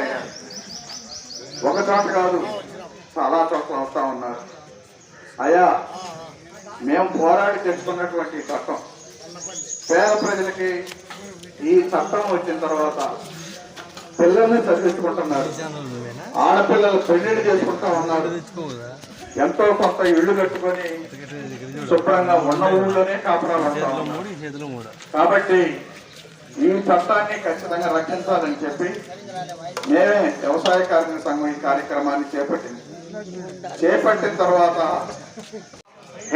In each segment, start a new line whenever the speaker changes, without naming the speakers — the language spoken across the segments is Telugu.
తయారయ్యారు. ఒక చోట కాదు చాలా చోట్ల వస్తా ఉన్నారు. అయ్యా మేము పోరాడి తెచ్చుకున్నటువంటి చట్టం. పేద ప్రజలకి ఈ చట్టం వచ్చిన తర్వాత పిల్లల్ని చదివించుకుంటున్నారు. ఆడపిల్లలు పెళ్ళిళ్ళు చేసుకుంటా ఉన్నారు. ఎంతో కొంత ఇళ్ళు కట్టుకొని శుభ్రంగా ఉన్న ఊళ్ళోనే కాపురాలు ఉంటా కాబట్టి ఈ చట్టాన్ని ఖచ్చితంగా రక్షించాలని చెప్పి మేమే వ్యవసాయ కార్మిక సంఘం ఈ కార్యక్రమాన్ని చేపట్టింది. చేపట్టిన తర్వాత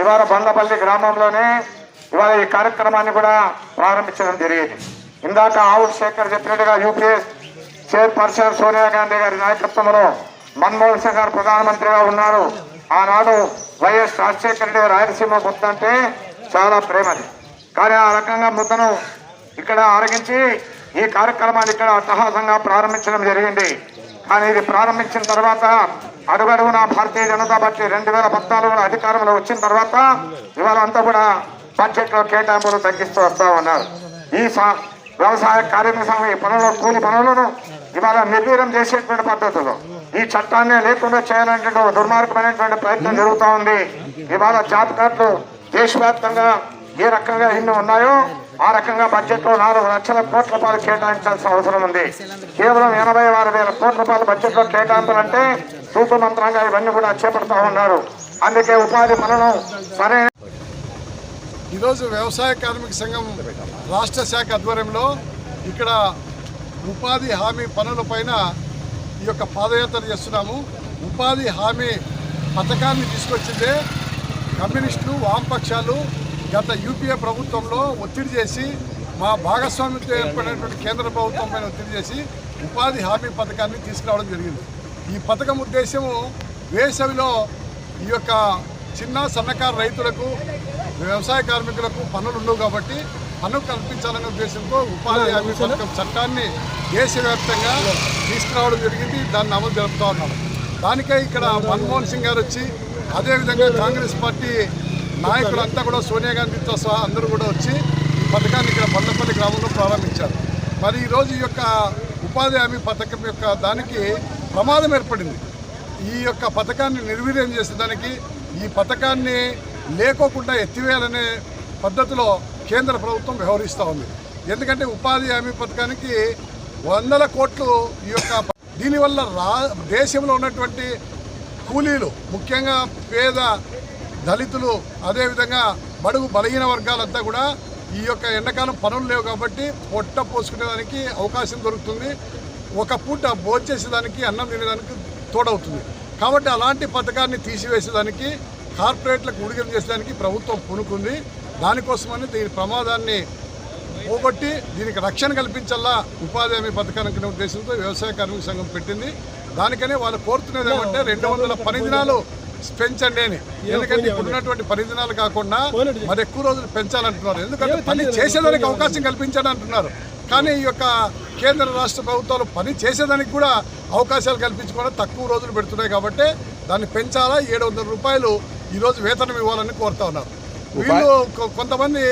ఇవాళ బండపల్లి గ్రామంలోనే ఇవాళ ఈ కార్యక్రమాన్ని కూడా ప్రారంభించడం జరిగింది. ఇందాక ఆవుడు శేఖర్ చెప్పినట్టుగా యూపీఏ చైర్పర్సన్ సోనియా గాంధీ గారి నాయకత్వంలో మన్మోహన్ సింగ్ గారు ప్రధానమంత్రిగా ఉన్నారు. ఆనాడు వైఎస్ రాజశేఖర రెడ్డి రాయలసీమ ముద్ద అంటే చాలా ప్రేమది. కానీ ఆ రకంగా ముద్దను ఇక్కడ ఆరగించి ఈ కార్యక్రమాన్ని ఇక్కడ అట్టహాసంగా ప్రారంభించడం జరిగింది. కానీ ఇది ప్రారంభించిన తర్వాత అడుగడుగున భారతీయ జనతా పార్టీ రెండు వేల పద్నాలుగులో అధికారంలో వచ్చిన తర్వాత ఇవాళ అంతా కూడా బడ్జెట్లో కేటాయింపులు తగ్గిస్తూ వస్తూ ఉన్నారు. ఈ సా- వ్యవసాయ కార్మిక సంఘం ఈ పనులు కూలి పనులను ఇవాళ నిర్వీర్యం చేసేటువంటి పద్ధతులు. ఈ చట్టాన్ని లేకుండా చేయాలనేటువంటి దుర్మార్గమైనటువంటి ప్రయత్నం జరుగుతూ ఉంది. ఇవాళ జాబ్ కార్డులు దేశవ్యాప్తంగా ఏ రకంగా ఎన్ని ఉన్నాయో ఆ రకంగా బడ్జెట్లో నాలుగు లక్షల కోట్ల రూపాయలు కేటాయించాల్సిన అవసరం ఉంది. కేవలం ఎనభై ఆరు వేల కోట్ల రూపాయలు బడ్జెట్లో కేటాయింపులు అంటే మంత్రంగా ఇవన్నీ కూడా చేపడతా ఉన్నారు. అందుకే ఉపాధి పనులు సరైన
ఈరోజు వ్యవసాయ కార్మిక సంఘం రాష్ట్ర శాఖ ఆధ్వర్యంలో ఇక్కడ ఉపాధి హామీ పనులపైన ఈ యొక్క పాదయాత్ర చేస్తున్నాము. ఉపాధి హామీ పథకాన్ని తీసుకొచ్చిందే కమ్యూనిస్టులు వామపక్షాలు గత యూపీఏ ప్రభుత్వంలో ఒత్తిడి చేసి మా భాగస్వామ్యంతో ఏర్పడినటువంటి కేంద్ర ప్రభుత్వం పైన ఒత్తిడి చేసి ఉపాధి హామీ పథకాన్ని తీసుకురావడం జరిగింది. ఈ పథకం ఉద్దేశము వేసవిలో ఈ యొక్క చిన్న సన్నకారు రైతులకు వ్యవసాయ కార్మికులకు పనులు ఉండవు కాబట్టి పనులు కల్పించాలనే ఉద్దేశంతో ఉపాధి హామీ పథకం చట్టాన్ని దేశవ్యాప్తంగా తీసుకురావడం జరిగింది. దాన్ని అమలు జరుపుతా ఉన్నాం దానికై ఇక్కడ మన్మోహన్ సింగ్ గారు వచ్చి అదేవిధంగా కాంగ్రెస్ పార్టీ నాయకులంతా కూడా సోనియా గాంధీతో సహా అందరూ కూడా వచ్చి ఈ పథకాన్ని ఇక్కడ పల్లపల్లి గ్రామంలో ప్రారంభించారు. మరి ఈరోజు ఈ యొక్క ఉపాధి హామీ పథకం యొక్క దానికి ప్రమాదం ఏర్పడింది. ఈ యొక్క పథకాన్ని నిర్వీర్యం చేసేదానికి ఈ పథకాన్ని లేకోకుండా ఎత్తివేయాలనే పద్ధతిలో కేంద్ర ప్రభుత్వం వ్యవహరిస్తూ ఉంది. ఎందుకంటే ఉపాధి హామీ పథకానికి వందల కోట్లు ఈ యొక్క దీనివల్ల రా దేశంలో ఉన్నటువంటి కూలీలు ముఖ్యంగా పేద దళితులు అదేవిధంగా బడుగు బలహీన వర్గాలంతా కూడా ఈ యొక్క ఎండాకాలం పనులు లేవు కాబట్టి పొట్ట పోసుకునేదానికి అవకాశం దొరుకుతుంది. ఒక పూట భోంచేసేదానికి అన్నం తినేదానికి తోడవుతుంది. కాబట్టి అలాంటి పథకాన్ని తీసివేసేదానికి కార్పొరేట్లకు ఉడిగం చేసేదానికి ప్రభుత్వం పూనుకుంది. దానికోసమని దీని ప్రమాదాన్ని పోగొట్టి దీనికి రక్షణ కల్పించాలా ఉపాధి హామీ పథకానికి ఉద్దేశంతో వ్యవసాయ కార్మిక సంఘం పెట్టింది. దానికనే వాళ్ళు కోరుతున్నది ఏమంటే రెండు వందల పని దినాలు పెంచండి అని. ఎందుకంటే ఇప్పుడు ఉన్నటువంటి పని దినాలు కాకుండా మరి ఎక్కువ రోజులు పెంచాలంటున్నారు. ఎందుకంటే పని చేసేదానికి అవకాశం కల్పించండి అంటున్నారు. కానీ ఈ యొక్క కేంద్ర రాష్ట్ర ప్రభుత్వాలు పని చేసేదానికి కూడా అవకాశాలు కల్పించకుండా తక్కువ రోజులు పెడుతున్నాయి కాబట్టి దాన్ని పెంచాలా? ఏడు వందల రూపాయలు ఈరోజు వేతనం ఇవ్వాలని కోరుతా ఉన్నారు. వీళ్ళు కొంతమంది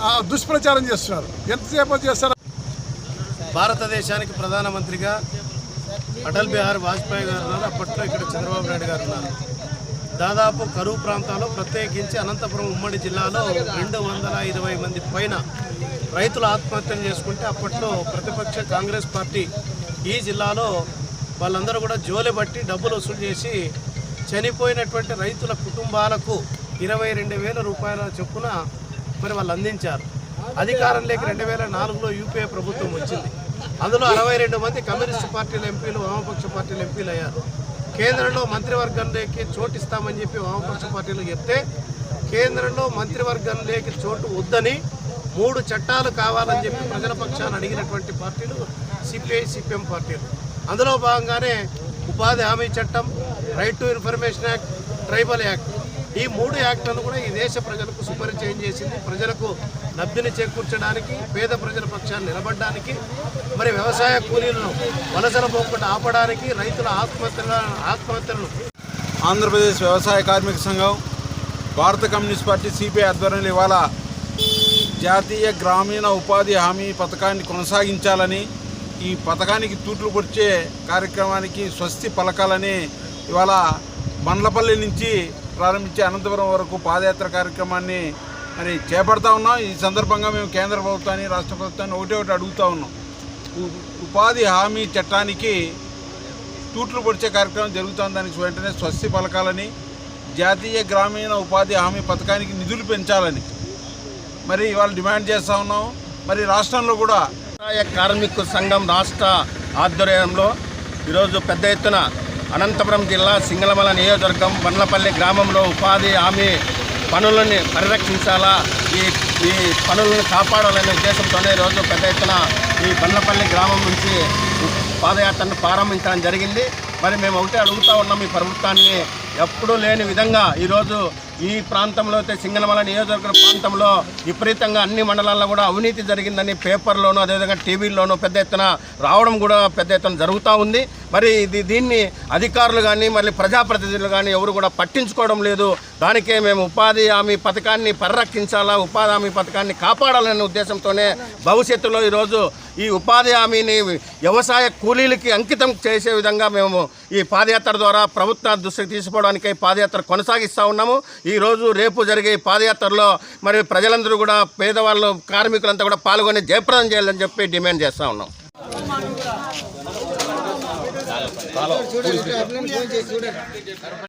ఆ, దుష్ప్రచారం చేస్తున్నారు. ఎంతసేపు చేస్తారు?
భారతదేశానికి ప్రధానమంత్రిగా అటల్ బిహారీ వాజ్పేయి గారు ఉన్నారు. అప్పట్లో ఇక్కడ చంద్రబాబు నాయుడు గారు ఉన్నారు. దాదాపు కరువు ప్రాంతాల్లో ప్రత్యేకించి అనంతపురం ఉమ్మడి జిల్లాలో రెండు వందల ఇరవై మంది పైన రైతులు ఆత్మహత్యలు చేసుకుంటే అప్పట్లో ప్రతిపక్ష కాంగ్రెస్ పార్టీ ఈ జిల్లాలో వాళ్ళందరూ కూడా జోలి బట్టి డబ్బులు వసూలు చేసి చనిపోయినటువంటి రైతుల కుటుంబాలకు ఇరవై రెండు వేల రూపాయల చొప్పున మరి వాళ్ళు అందించారు. అధికారంలోకి రెండు వేల నాలుగులో యూపీఏ ప్రభుత్వం వచ్చింది. అందులో అరవై రెండు మంది కమ్యూనిస్ట్ పార్టీల ఎంపీలు వామపక్ష పార్టీల ఎంపీలు అయ్యారు. కేంద్రంలో మంత్రివర్గంలోకి చోటు ఇస్తామని చెప్పి వామపక్ష పార్టీలు చెప్తే కేంద్రంలో మంత్రివర్గంలోకి చోటు వద్దని మూడు చట్టాలు కావాలని చెప్పి ప్రజల పక్షాన్ని అడిగినటువంటి పార్టీలు సిపిఐ సిపిఎం పార్టీలు. అందులో భాగంగానే ఉపాధి హామీ చట్టం right to information act tribal act ఈ మూడు యాక్ట్లను కూడా ఈ దేశ ప్రజలకు సుపరిచయం చేసింది. ప్రజలకు లబ్ధిని చేకూర్చడానికి పేద ప్రజల పక్షాన్ని నిలబడడానికి మరి వ్యవసాయ కూలీలను వలసల పోకుండా ఆపడానికి రైతుల ఆత్మహత్యల ఆత్మహత్యలను
ఆంధ్రప్రదేశ్ వ్యవసాయ కార్మిక సంఘం భారత కమ్యూనిస్ట్ పార్టీ సిపిఐ ఆధ్వర్యంలో ఇవాళ జాతీయ గ్రామీణ ఉపాధి హామీ పథకాన్ని కొనసాగించాలని ఈ పథకానికి తూట్లు పొడిచే కార్యక్రమానికి స్వస్తి పలకాలని ఇవాళ బండ్లపల్లి నుంచి ప్రారంభించే అనంతపురం వరకు పాదయాత్ర కార్యక్రమాన్ని మరి చేపడతా ఉన్నాం ఈ సందర్భంగా మేము కేంద్ర ప్రభుత్వాన్ని రాష్ట్ర ప్రభుత్వాన్ని ఒకటే ఒకటి అడుగుతూ ఉన్నాం. ఉపాధి హామీ చట్టానికి తూట్లు పొడిచే కార్యక్రమం జరుగుతుంది దానికి వెంటనే స్వస్తి పలకాలని జాతీయ గ్రామీణ ఉపాధి హామీ పథకానికి నిధులు పెంచాలని మరి ఇవాళ డిమాండ్ చేస్తూ ఉన్నాం. మరి రాష్ట్రంలో కూడా
వ్యవసాయ కార్మిక సంఘం రాష్ట్ర ఆధ్వర్యంలో ఈరోజు పెద్ద ఎత్తున అనంతపురం జిల్లా సింగళమల నియోజకవర్గం బండ్లపల్లి గ్రామంలో ఉపాధి హామీ పనులని పరిరక్షించాలా? ఈ ఈ పనులను కాపాడాలనే ఉద్దేశంతోనే ఈరోజు పెద్ద ఎత్తున ఈ బండ్లపల్లి గ్రామం నుంచి పాదయాత్రను ప్రారంభించడం జరిగింది. మరి మేము ఒకటే అడుగుతా ఉన్నాం ఈ ప్రభుత్వాన్ని ఎప్పుడూ లేని విధంగా ఈరోజు ఈ ప్రాంతంలో అయితే సింగనమల నియోజకవర్గ ప్రాంతంలో విపరీతంగా అన్ని మండలాల్లో కూడా అవినీతి జరిగిందని పేపర్లోనూ అదేవిధంగా టీవీల్లోనూ పెద్ద ఎత్తున రావడం కూడా పెద్ద ఎత్తున జరుగుతూ ఉంది. మరి ఇది దీన్ని అధికారులు కానీ మళ్ళీ ప్రజాప్రతినిధులు కానీ ఎవరు కూడా పట్టించుకోవడం లేదు. దానికే మేము ఉపాధి హామీ పథకాన్ని పరిరక్షించాలా ఉపాధి హామీ పథకాన్ని కాపాడాలనే ఉద్దేశంతోనే భవిష్యత్తులో ఈరోజు ఈ ఉపాధి హామీని వ్యవసాయ కూలీలకి అంకితం చేసే విధంగా మేము ఈ పాదయాత్ర ద్వారా ప్రభుత్వ దృష్టికి తీసుకోవడానికి పాదయాత్ర కొనసాగిస్తూ ఉన్నాము. ఈరోజు రేపు జరిగే పాదయాత్రలో మరి ప్రజలందరూ కూడా పేదవాళ్ళు కార్మికులంతా కూడా పాల్గొని జయప్రదం చేయాలని చెప్పి డిమాండ్ చేస్తూ ఉన్నాం.